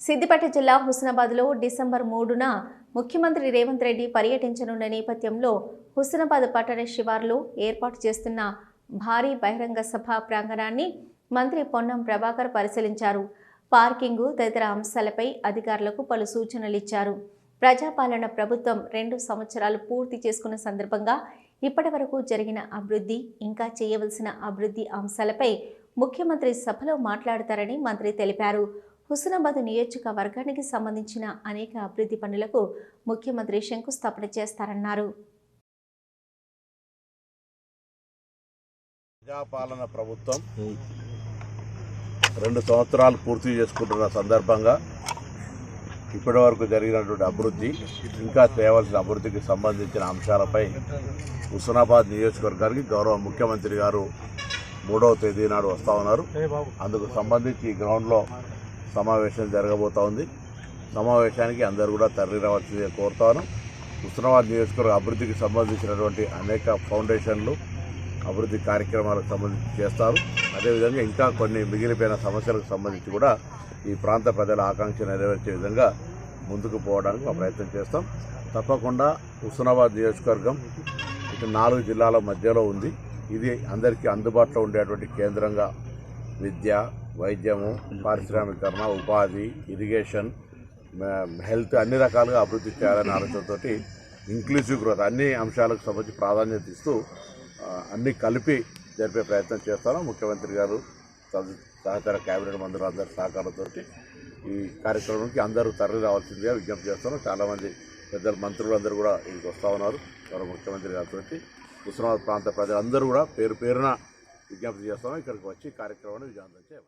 సిద్దిపేట జిల్లా హుస్నాబాద్లో డిసెంబర్ మూడున ముఖ్యమంత్రి రేవంత్ రెడ్డి పర్యటించనున్న నేపథ్యంలో హుస్నాబాద్ పట్టణ శివార్లో ఏర్పాటు చేస్తున్న భారీ బహిరంగ సభ ప్రాంగణాన్ని మంత్రి పొన్నం ప్రభాకర్ పరిశీలించారు. పార్కింగు తదితర అంశాలపై అధికారులకు పలు సూచనలు ఇచ్చారు. ప్రజాపాలన ప్రభుత్వం రెండు సంవత్సరాలు పూర్తి చేసుకున్న సందర్భంగా ఇప్పటి వరకు జరిగిన అభివృద్ధి ఇంకా చేయవలసిన అభివృద్ధి అంశాలపై ముఖ్యమంత్రి సభలో మాట్లాడతారని మంత్రి తెలిపారు. హుస్నాబాద్ నియోజకవర్గానికి సంబంధించిన అనేక అభివృద్ధి పనులకు ముఖ్యమంత్రి శంకుస్థాపన చేస్తారన్నారు. ప్రజాపాలన ప్రభుత్వం రెండు సంవత్సరాలు పూర్తి చేసుకుంటున్న సందర్భంగా ఇప్పటి వరకు జరిగినటువంటి అభివృద్ధి ఇంకా చేయవలసిన అభివృద్ధికి సంబంధించిన అంశాలపై హుస్నాబాద్ నియోజకవర్గానికి గౌరవ ముఖ్యమంత్రి గారు మూడవ తేదీ నాడు వస్తూ ఉన్నారు. అందుకు సంబంధించి ఈ గ్రౌండ్లో సమావేశం జరగబోతా ఉంది. సమావేశానికి అందరూ కూడా తరలి రావాల్సిందిగా కోరుతాను. ఉస్మానాబాద్ నియోజకవర్గ అభివృద్ధికి సంబంధించినటువంటి అనేక ఫౌండేషన్లు అభివృద్ధి కార్యక్రమాలకు సంబంధించి చేస్తారు. అదేవిధంగా ఇంకా కొన్ని మిగిలిపోయిన సమస్యలకు సంబంధించి కూడా ఈ ప్రాంత ప్రజల ఆకాంక్ష నెరవేర్చే విధంగా ముందుకు పోవడానికి మా ప్రయత్నం చేస్తాం. తప్పకుండా హుస్నాబాద్ నియోజకవర్గం ఇటు నాలుగు జిల్లాల మధ్యలో ఉంది. ఇది అందరికీ అందుబాటులో ఉండేటువంటి కేంద్రంగా విద్య వైద్యము పారిశ్రామికరణ ఉపాధి ఇరిగేషన్ హెల్త్ అన్ని రకాలుగా అభివృద్ధి చేయాలనే ఆలోచనతోటి ఇంక్లూజివ్ గ్రోత్ అన్ని అంశాలకు సంబంధించి ప్రాధాన్యత ఇస్తూ అన్ని కలిపి జరిపే ప్రయత్నం చేస్తాను. ముఖ్యమంత్రి గారు సహ- సహచర కేబినెట్ మంత్రులు అందరి సహకారంతో ఈ కార్యక్రమానికి అందరూ తరలి రావాల్సిందిగా విజ్ఞప్తి చేస్తాను. చాలామంది పెద్దలు మంత్రులు అందరూ కూడా ఇక్కడికి వస్తూ ఉన్నారు. గౌరవ ముఖ్యమంత్రి గారితో హుస్నాబాద్ ప్రాంత ప్రజలందరూ కూడా పేరు పేరున విజ్ఞప్తి చేస్తాను. ఇక్కడికి వచ్చి కార్యక్రమాన్ని విజయవంతం చేయాలి